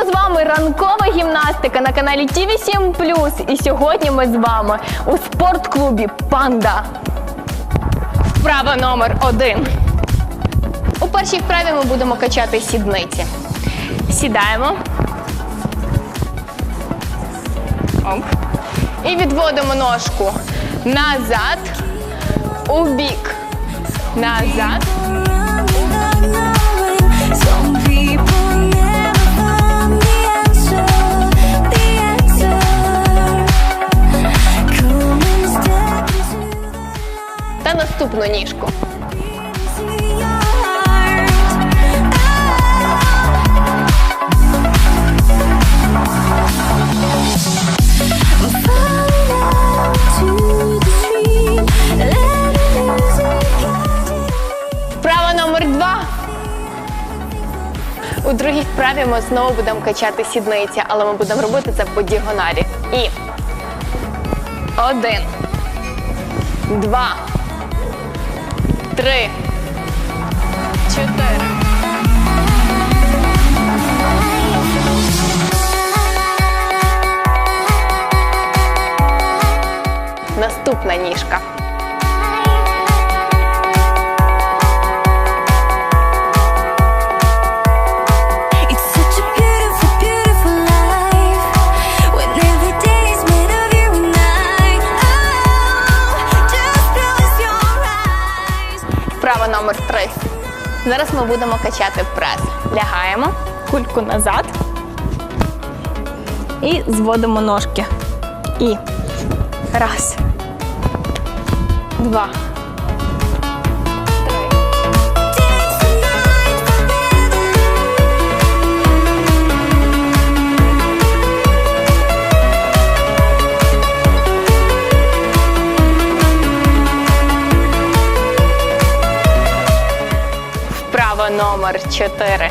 з вами ранкова гімнастика на каналі ТВ 7 І сьогодні ми з вами у спортклубі Панда. Вправа номер один. У першій вправі ми будемо качати сідниці. Сідаємо. Оп. І відводимо ножку назад, у бік. Назад. Guide me. Вправа номер два. У другій вправі ми знову будемо качати сідниці, але ми будемо робити це по діагоналі. І один, два, три, чотири. Наступна ніжка. Зараз ми будемо качати прес. Лягаємо, кульку назад і зводимо ножки. І раз, два. Номер 4.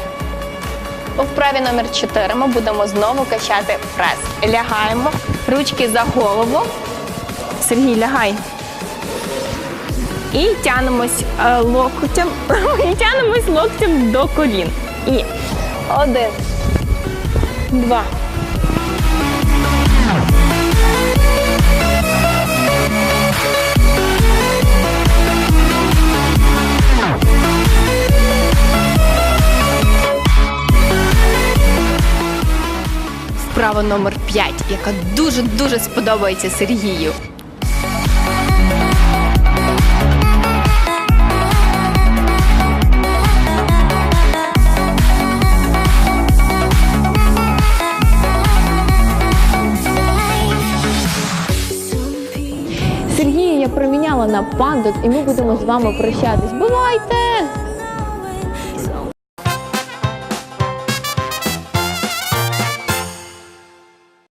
У вправі номер 4 ми будемо знову качати прес. Лягаємо, ручки за голову. Сергій, лягай. І тянемось е, локтем, і тянемось локтем до колін. І один, два. Вправа номер 5, яка дуже-дуже сподобається Сергію. Сергія я проміняла на панду, і ми будемо з вами прощатись. Бувайте!